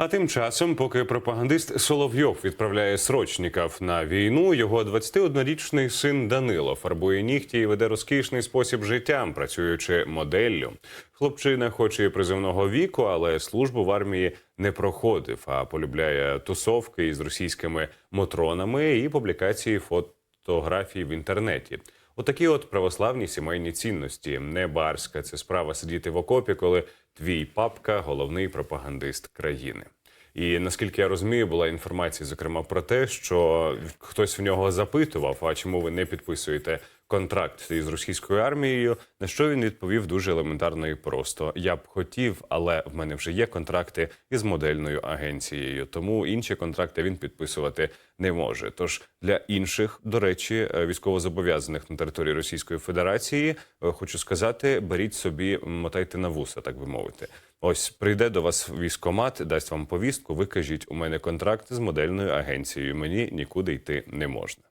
А тим часом, поки пропагандист Соловйов відправляє срочників на війну, його 21-річний син Данило фарбує нігті і веде розкішний спосіб життя, працюючи моделлю. Хлопчина, хоч і призовного віку, але службу в армії не проходив, а полюбляє тусовки із російськими мотронами і публікації фотографій в інтернеті. Отакі от православні сімейні цінності. Не барська це справа сидіти в окопі, коли твій папка головний пропагандист країни. І наскільки я розумію, була інформація, зокрема, про те, що хтось в нього запитував, а чому ви не підписуєте контракт із російською армією. На що він відповів дуже елементарно і просто: я б хотів, але в мене вже є контракти із модельною агенцією, тому інші контракти він підписувати не може. Тож для інших, до речі, е, військовозобов'язаних на території Російської Федерації, е, хочу сказати, беріть собі, мотайте на вуса, так би мовити. Ось прийде до вас військомат, дасть вам повістку. Ви кажіть, у мене контракт з модельною агенцією. Мені нікуди йти не можна.